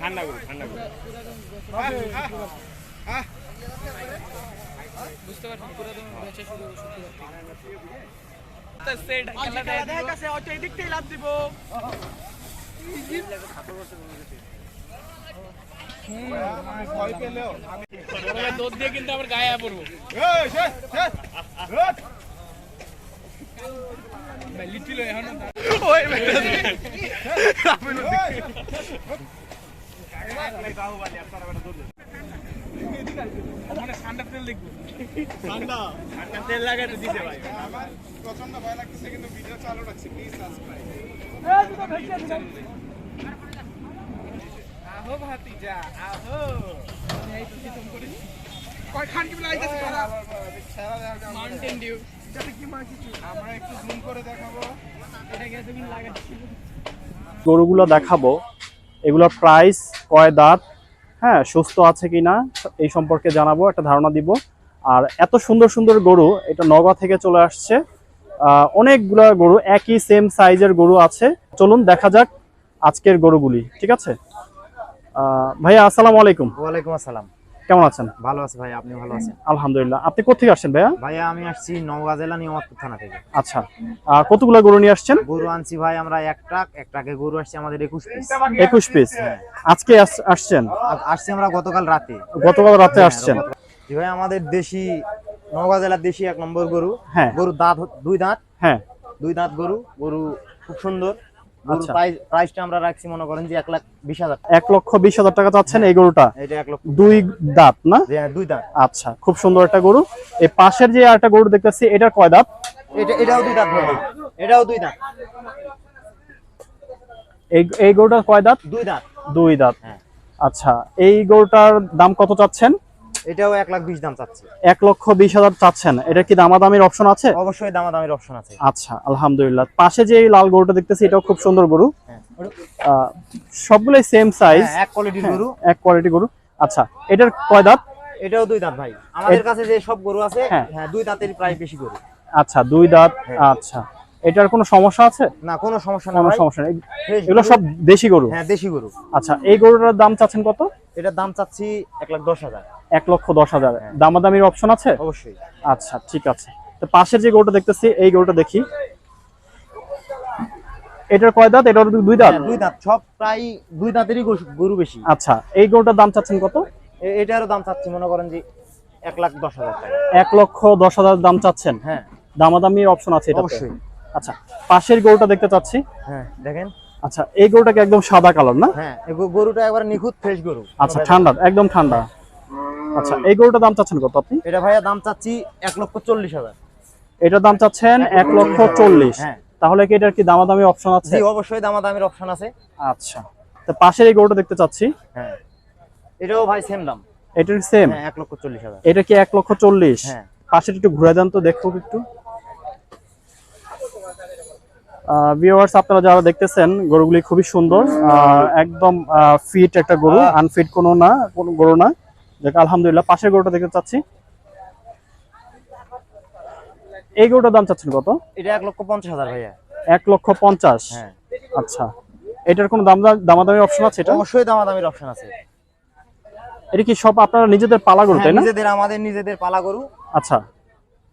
ঠান্ডা করো ঠান্ডা করো বুঝতে পারছি পুরো তো বেচা শুরু সত্যি ভয় পেলেও দুধ দিয়ে কিন্তু আবার গায়ে পড়ব এই, সে, সে, রোদ। লিটিল এখন মানে ঠান্ডা তেল দেখব ঠান্ডা তেল লাগাতে দিছে ভাই আমার ভয় লাগতেছে কিন্তু ভিডিও চালু রাখছি প্লিজ সাবস্ক্রাইব আহো ভাতিজা আহো কয় খান কি লাগাইতেছ মাউন্টেন ডিউ গরুগুলো দেখাবো। এগুলোর প্রাইস কয় দাঁত? হ্যাঁ সুস্থ আছে কিনা এই সম্পর্কে জানাব, একটা ধারণা দিব। আর এত সুন্দর সুন্দর গরু, এটা নগা থেকে চলে আসছে। অনেকগুলা গরু, একই সেম সাইজের গরু আছে। চলুন দেখা যাক আজকের গরুগুলি, ঠিক আছে? ভাইয়া, আসসালামু আলাইকুম। ওয়ালাইকুম আসসালাম। কেমন আছেন? ভালো আছে ভাই আপনি ভালো আছেন? আলহামদুলিল্লাহ। আপনি কোথেকে আসছেন ভাইয়া? ভাইয়া আমি আসছি নওগাঁ জেলা নিয়ামতপুর থানা থেকে। আচ্ছা। কতগুলা গরু নিয়ে আসছেন? গরু আনছি ভাই আমরা এক ট্রাক এক ট্রাকে গরু আসছে আমাদের একুশ পিস একুশ পিস আজকে আস- আসছেন? আসছি আমরা গতকাল রাতে। গতকাল রাতে আসছেন। জি ভাই আমাদের দেশি নওগাঁ জেলার দেশি এক নম্বর গরু। হ্যাঁ। গরুর দাঁত দুই দাঁত। হ্যাঁ। দুই দাঁত গরু গরু খুব সুন্দর। প্রাইসটা আমরা রাখছি মনে করেন যে এক লাখ বিশ হাজার এক লক্ষ বিশ হাজার টাকা চাচ্ছেন এই গরুটা? এটা এক লক্ষ দুই দাঁত না? হ্যাঁ, দুই দাঁত। আচ্ছা খুব সুন্দর একটা গরু। এই পাশের যে একটা গরু দেখতেছি এটার কয় দাঁত? এটা এটাও দুই দাঁত এটাও দুই দাঁত। এই এই গরুটার কয় দাঁত? দুই দাঁত। দুই দাঁত। হ্যাঁ। আচ্ছা এই গরুটার দাম কত চাচ্ছেন? এটাও এক লাখ বিশ দাম চাচ্ছে। এক লক্ষ বিশ হাজার চাচ্ছেন। এটা কি দামাদামির অপশন আছে? অবশ্যই দামাদামির অপশন আছে। আচ্ছা আলহামদুলিল্লাহ। পাশে যে লাল গরুটা দেখতেছি এটাও খুব সুন্দর গরু। হ্যাঁ সবগুলোই সেম সাইজ হ্যাঁ, এক কোয়ালিটির গরু। এক কোয়ালিটি গরু। আচ্ছা এটার কয় দাঁত? এটাও দুই দাঁত ভাই। আমাদের কাছে যে সব গরু আছে হ্যাঁ। হ্যাঁ দুই দাঁতের প্রায় বেশি গরু। আচ্ছা দুই দাঁত। হ্যাঁ। আচ্ছা। এটার কোনো সমস্যা আছে? না কোনো সমস্যা না কোনো সমস্যা নেই। এগুলো সব দেশি গরু? হ্যাঁ দেশি গরু। আচ্ছা এই গরুটার দাম চাচ্ছেন কত? এটার দাম চাচ্ছি এক লাখ দশ হাজার। এক লক্ষ দশ হাজার। হ্যাঁ। দামাদামির অপশন আছে? অবশ্যই। আচ্ছা ঠিক আছে। তো পাশের যে গরুটা দেখতেছি এই গরুটা দেখি। এটার কয় দাঁত? এটার দুই দাঁত? হ্যাঁ, দুই দাঁত। সব প্রায় দুই দাঁতেরই গরু- বেশি। আচ্ছা এই গরুটার দাম চাচ্ছেন কত? এ- এটারও দাম চাচ্ছি মনে করেন যে এক লাখ দশ হাজার টাকা। এক লক্ষ দশ হাজার দাম চাচ্ছেন? হ্যাঁ। দামাদামির অপশন আছে এটা অবশ্যই। আচ্ছা পাশের গরুটা দেখতে চাচ্ছি। হ্যাঁ দেখেন। আচ্ছা এই গরুটাকে একদম সাদা কালার না? হ্যাঁ গরুটা একবার নিখুঁত ফ্রেশ গরু। আচ্ছা ঠান্ডা একদম ঠান্ডা। আচ্ছা এই গরুটার দাম চাচ্ছেন কত আপনি? এটা ভাইয়া দাম চাচ্ছি এক লক্ষ চল্লিশ হাজার। এটার দাম চাচ্ছেন এক লক্ষ চল্লিশ। হ্যাঁ। তাহলে কি এটার কি দামাদামি অপশন আছে? জি অবশ্যই দামাদামির অপশন আছে। আচ্ছা তো পাশের এই গরুটা দেখতে চাচ্ছি। হ্যাঁ। এটাও ভাই সেম দাম। এটার সেম হ্যাঁ এক লক্ষ চল্লিশ হাজার। এটা কি এক লক্ষ চল্লিশ? হ্যাঁ। পাশে একটু ঘুরে দেন তো দেখো একটু। ভিউয়ার্স আপনারা যারা দেখতেছেন গরুগুলি খুবই সুন্দর। একদম ফিট একটা গরু আনফিট কোনো না কোনো গরু না। দেখ আলহামদুলিল্লাহ পাশের গরুটা দেখতে চাচ্ছি। এই গরুটার দাম চাচ্ছেন কত? এটা এক লক্ষ পঞ্চাশ হাজার ভাইয়া। এক লক্ষ পঞ্চাশ। হ্যাঁ। আচ্ছা। এটার কোনো দাম দামাদামি অপশন আছে এটা? অবশ্যই দামাদামির অপশন আছে। এটা কি সব আপনারা নিজেদের পালা গরু হ্যাঁ, তাই না? নিজেদের আমাদের নিজেদের পালা গরু। আচ্ছা।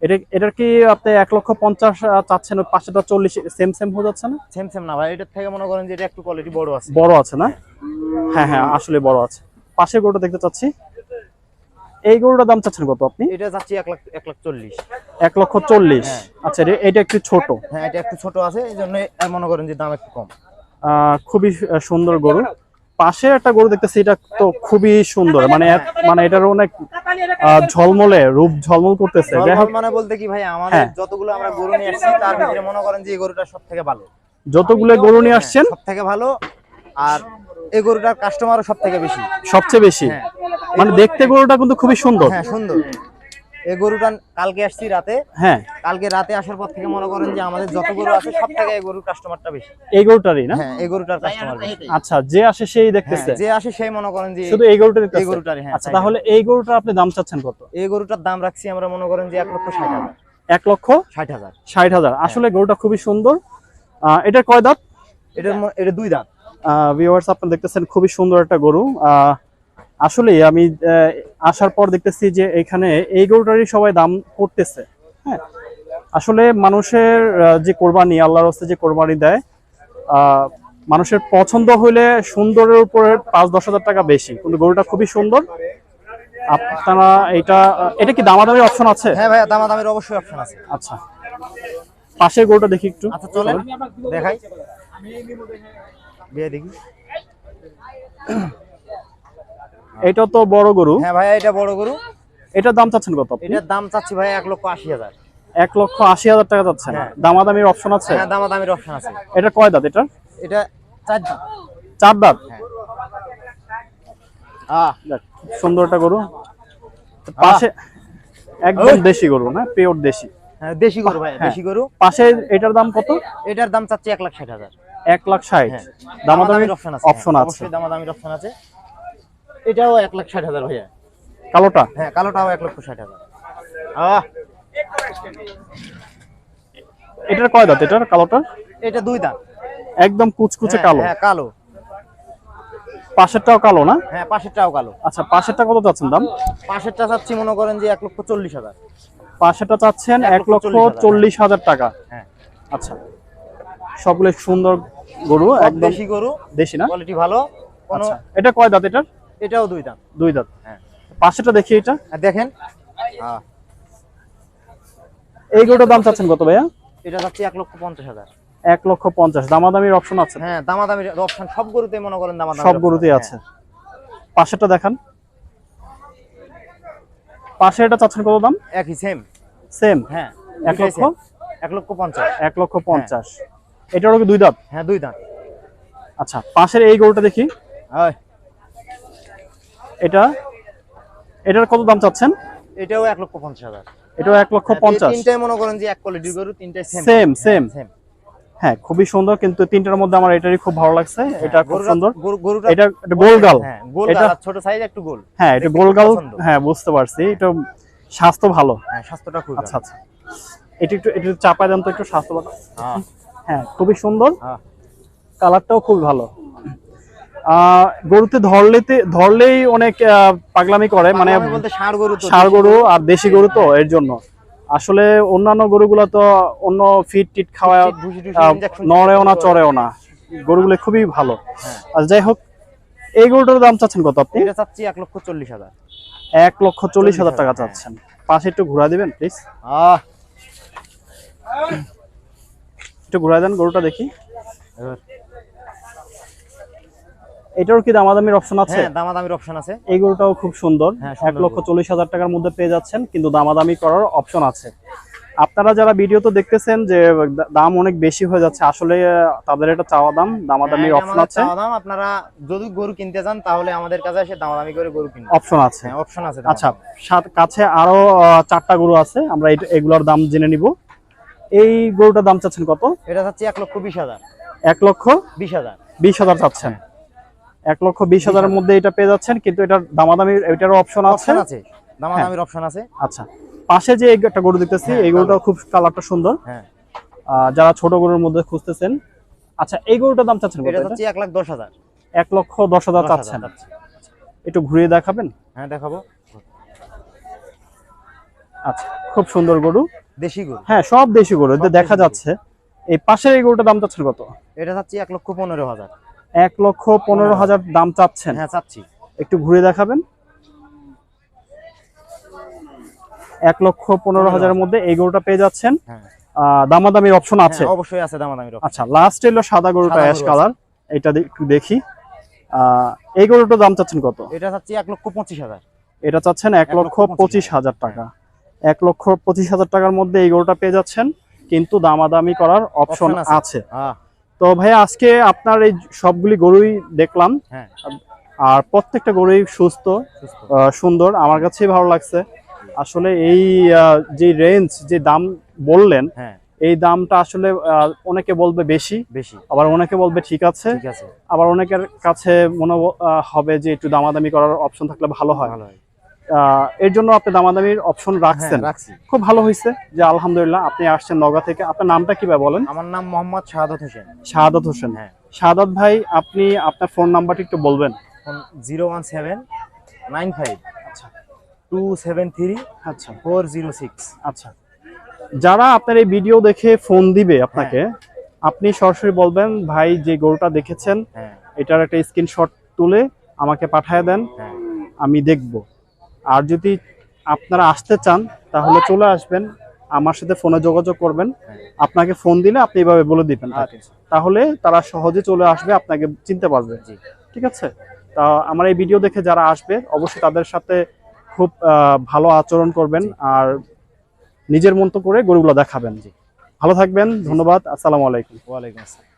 এটা এটার কি আপনি এক লক্ষ পঞ্চাশ চাচ্ছেন পাশেটা চল্লিশ সেম সেম হয়ে যাচ্ছে না? সেম সেম না ভাই এটার থেকে মনে করেন যে এটা একটু কোয়ালিটি বড় আছে। বড় আছে না? হ্যাঁ হ্যাঁ আসলে বড় আছে। পাশের গরুটা দেখতে চাচ্ছি। এই গরুটার দাম চাচ্ছেন কত আপনি? এটা যাচ্ছি এক লাখ এক লাখ চল্লিশ। এক লক্ষ চল্লিশ। আচ্ছা এটা- একটু ছোট। হ্যাঁ এটা একটু ছোট আছে এই জন্য মনে করেন যে দাম একটু কম। আহ, খুবই সুন্দর গরু। পাশে একটা গরু দেখতেছি এটা তো খুবই সুন্দর। মানে মানে এটার অনেক ঝলমলে রূপ ঝলমল করতেছে জলমল মানে বলতে কি ভাই আমাদের হ্যাঁ। যতগুলো আমরা গরু নিয়ে আসছি তার ভিতরে মনে করেন যে এই গরুটা সব থেকে ভালো। যতগুলো গরু নিয়ে আসছেন? সব থেকে ভালো আর এই গরুটার কাস্টমারও সব থেকে বেশি। সবচেয়ে বেশি? হ্যাঁ। মানে দেখতে গরুটা কিন্তু খুবই সুন্দর। হ্যাঁ সুন্দর। এই গরুটা কালকে আসছি রাতে। হ্যাঁ। কালকে রাতে আসার পর থেকে মনে করেন যে আমাদের যত গরু আছে সব থেকে এই গরুর কাস্টমারটা বেশি। এই গরুটারই না? হ্যাঁ এই গরুটার কাস্টমার বেশি। আচ্ছা যে আসে সেই হ্যাঁ, দেখতেছে যে আসে সেই মনে করেন যে শুধু এই গরুটা এই গরুটারই হ্যাঁ আচ্ছা তাহলে এই গরুটা আপনি দাম চাচ্ছেন কত? এই গরুটার দাম রাখছি আমরা মনে করেন যে এক লক্ষ ষাট হাজার। এক লক্ষ ষাট হাজার। ষাট হাজার। আসলে গরুটা খুবই সুন্দর। এটার কয় দাঁত? এটার এটা দুই দাঁত। ভিউয়ার্স আপনারা দেখতেছেন খুবই সুন্দর একটা গরু। আহ, আসলে আমি আসার পর দেখতেছি যে এখানে এই গরুটারই সবাই দাম করতেছে হ্যাঁ? আসলে মানুষের যে কোরবানি আল্লাহর হস্তে যে কোরবানি দেয় আহ, মানুষের পছন্দ হইলে সুন্দরের উপরে পাঁচ দশ হাজার টাকা বেশি কিন্তু গরুটা খুবই সুন্দর। আপনারা এটা এটা কি দামাদামি অপশন আছে? হ্যাঁ ভাই দামাদামের অবশ্যই অপশন আছে। আচ্ছা। পাশের গরুটা দেখি একটু। আচ্ছা চলেন। দেখাই। বিয়ে দেখি। এটা তো বড় গরু। হ্যাঁ ভাইয়া এটা বড় গরু। এটার দাম চাচ্ছেন কত এটার দাম চাচ্ছি ভাই এক লক্ষ আশি হাজার। এক লক্ষ আশি হাজার টাকা যাচ্ছে হ্যাঁ। দামাদামির অপশন আছে? হ্যাঁ দামাদামের অপশন আছে। এটা কয় দাঁত এটা? এটা চার দাম চার দাঁত? আহ খুব সুন্দর একটা গরু। পাশে একদম দেশি গরু না? পিওর দেশি। হ্যাঁ দেশি গরু ভাই হ্যাঁ। দেশি গরু। পাশে এটার দাম কত? এটার দাম চাচ্ছি এক লাখ ষাট হাজার। এক লাখ ষাট। হ্যাঁ। দামাদামির অপশন আছে অপশন হ্যাঁ, আছে। অবশ্যই দামাদামির অপশন আছে। এটাও এক লাখ ষাট হাজার ভাইয়া। কালোটা? হ্যাঁ কালোটাও এক লক্ষ ষাট হাজার। আহ! এটার কয় দাঁত এটার কালোটা এটা দুই দাম একদম কুচকুচে হ্যাঁ, কালো। হ্যাঁ কালো। পাশেরটাও কালো না? হ্যাঁ পাশেরটাও কালো। আচ্ছা পাশেরটা কত চাচ্ছেন দাম? পাশেরটা চাচ্ছি মনে করেন যে এক লক্ষ চল্লিশ হাজার। পাশেরটা চাচ্ছেন এক লক্ষ চল্লিশ হাজার। টাকা। হ্যাঁ। আচ্ছা। সবগুলো সুন্দর গরু একদম দেশি গরু। দেশি না? কোয়ালিটি ভালো। কোনো আচ্ছা। এটা কয় দাঁত এটার? এটাও দুই দাম দুই দাঁত। হ্যাঁ। পাশেরটা দেখি এটা। দেখেন। আহ, এই গরুটার দাম চাচ্ছেন কত ভাইয়া? এটা চাচ্ছি এক লক্ষ পঞ্চাশ হাজার। এক লক্ষ পঞ্চাশ। দামাদামির অপশন আছে? হ্যাঁ দামাদামির অপশন সব গরুতে মনে করেন দামাদামি সব গরুতেই আছে। পাশেরটা দেখান। পাশে এটা চাচ্ছেন কত দাম? একই সেম সেম হ্যাঁ এক লক্ষ? এক লক্ষ পঞ্চাশ। এক লক্ষ পঞ্চাশ। এটারও কি দুই দাঁত? হ্যাঁ দুই দাঁত। আচ্ছা পাশের এই গরুটা দেখি। ওই, এটা? এটার কত দাম চাচ্ছেন? এটাও এক লক্ষ পঞ্চাশ হাজার। এটাও এক লক্ষ হ্যাঁ, পঞ্চাশ। তিনটাই মনে করেন যে এক কোয়ালিটির গরু তিনটাই সেম Same, same. সেম। হ্যাঁ খুবই সুন্দর কিন্তু তিনটার মধ্যে আমার এটারই খুব ভালো লাগছে। এটা খুব সুন্দর। এটা গোলগাল হ্যাঁ এটা ছোট সাইজ একটু গোল। হ্যাঁ এটা গোলগাল পছন্দ। হ্যাঁ বুঝতে পারছি। এটা স্বাস্থ্য ভালো। হ্যাঁ স্বাস্থ্যটা খুব আচ্ছা আচ্ছা। এটা একটু এটা চাপায় দেন তো একটু স্বাস্থ্য ভালো। হ্যাঁ। হ্যাঁ খুবই সুন্দর। হ্যাঁ। কালারটাও খুব ভালো। গরুতে ধরলেতে ধরলেই অনেক পাগলামি করে মানে ষাঁড় গরু আর দেশি গরু তো এর জন্য। আসলে অন্যান্য গরুগুলো তো অন্য ফিট টিট খাওয়া নড়েও না। চড়েও না। গরুগুলো খুবই ভালো। হ্যাঁ। আর যাই হোক এই গরুটার দাম চাচ্ছেন কত আপনি? এটা চাচ্ছি এক লক্ষ চল্লিশ হাজার। এক লক্ষ চল্লিশ হাজার টাকা হ্যাঁ। চাচ্ছেন। পাশে একটু ঘুরা দিবেন প্লিজ আহ। একটু ঘুরা দেন গরুটা দেখি। এটারও কি দামাদামির অপশন আছে? হ্যাঁ দামাদামির অপশন আছে। এই গরুটাও খুব সুন্দর। হ্যাঁ, এক লক্ষ। চল্লিশ হাজার টাকার মধ্যে পেয়ে যাচ্ছেন কিন্তু দামাদামি করার অপশন আছে। আপনারা যারা ভিডিও তো দেখতেছেন যে দাম অনেক বেশি হয়ে যাচ্ছে আসলে তাদের এটা চাওয়া দাম দামাদামির হ্যাঁ, অপশন আছে। চাওয়া দাম আপনারা যদি গরু কিনতে চান তাহলে আমাদের কাছে এসে দামাদামি করে গরু কিনবেন অপশন আছে। হ্যাঁ অপশন আছে আচ্ছা সাত কাছে আরও চারটা গরু আছে আমরা এগুলোর দাম জেনে নিব। এই গরুটার দাম চাচ্ছেন কত? এটা চাচ্ছি এক লক্ষ বিশ হাজার। এক লক্ষ বিশ হাজার। বিশ হাজার চাচ্ছেন। এক লক্ষ বিশ হাজারের মধ্যে এটা পেয়ে যাচ্ছেন কিন্তু এটার দামাদামি এটারও অপশন আছে? দামাদামির অপশন আছে। আচ্ছা পাশে যে একটা গরু দেখতেছি হ্যাঁ, এই গরুটাও খুব কালারটা সুন্দর। হ্যাঁ। যারা ছোট গরুর মধ্যে খুঁজতেছেন আচ্ছা এই গরুটার দাম চাচ্ছেন এক লাখ দশ হাজার। এক লক্ষ দশ হাজার চাচ্ছেন। একটু ঘুরিয়ে দেখাবেন? হ্যাঁ দেখাবো। আচ্ছা খুব সুন্দর গরু। দেশি গরু। হ্যাঁ সব দেশি গরু দেখা যাচ্ছে। এই পাশের এই গরুটার দাম চাচ্ছেন কত? এটা চাচ্ছি এক লক্ষ পনেরো হাজার। এক লক্ষ পনেরো হাজার দাম চাচ্ছেন। হ্যাঁ চাচ্ছি। একটু ঘুরে দেখাবেন। এক লক্ষ পনেরো হাজারের মধ্যে এই গরুটা পেয়ে যাচ্ছেন। হ্যাঁ। দামাদামির অপশন আছে। হ্যাঁ, অবশ্যই আছে দামাদামির আচ্ছা লাস্ট এলো সাদা গরুটা অ্যাশ কালার এটা একটু দেখি। আহ, এই গরুটার দাম চাচ্ছেন কত? এটা চাচ্ছি এক লক্ষ পঁচিশ হাজার। এটা চাচ্ছেন এক লক্ষ পঁচিশ হাজার। টাকা। এক লক্ষ পঁচিশ হাজার টাকার মধ্যে এই গরুটা পেয়ে যাচ্ছেন। কিন্তু দামাদামি করার অপশন আছে। তো ভাইয়া আজকে আপনার এই সবগুলি গরুই দেখলাম। হ্যাঁ। আর প্রত্যেকটা গরুই সুস্থ সুন্দর। আমার কাছেই ভালো লাগছে। আসলে এই যে রেঞ্জ যে দাম বললেন হ্যাঁ। এই দামটা আসলে অনেকে বলবে বেশি বেশি। আবার অনেকে বলবে ঠিক আছে। আবার অনেকের কাছে মনে হবে যে একটু দামাদামি করার অপশন থাকলে ভালো হয়। এর জন্য আপনি দামাদামির অপশন হ্যাঁ রাখছেন। রাখছি। খুব ভালো হয়েছে যে আলহামদুলিল্লাহ আপনি আসছেন নগা থেকে। আপনার নামটা কীভাবে বলেন? আমার নাম মোহাম্মদ শাহাদত হোসেন। শাহাদাত হোসেন। হ্যাঁ। শাহাদাত ভাই আপনি আপনার ফোন নাম্বারটি একটু বলবেন। Zero one seven nine five আচ্ছা। টু সেভেন থ্রি আচ্ছা। Four zero six. আচ্ছা। যারা আপনার এই ভিডিও দেখে ফোন দিবে আপনাকে আপনি সরাসরি বলবেন ভাই যে গরুটা দেখেছেন হ্যাঁ। এটার একটা স্ক্রিনশট তুলে আমাকে পাঠিয়ে দেন। হ্যাঁ। আমি দেখব। আর যদি আপনারা আসতে চান তাহলে চলে আসবেন আমার সাথে ফোনে যোগাযোগ করবেন। আপনাকে ফোন দিলে আপনি এভাবে বলে দিবেন। আচ্ছা। তাহলে তারা সহজে চলে আসবে আপনাকে চিনতে পারবে। জি। ঠিক আছে? তা আমার এই ভিডিও দেখে যারা আসবে অবশ্যই তাদের সাথে খুব ভালো আচরণ করবেন আর নিজের মতো করে গরুগুলো দেখাবেন। জি। ভালো থাকবেন ধন্যবাদ আসসালামু আলাইকুম। ওয়ালাইকুম আসসালাম।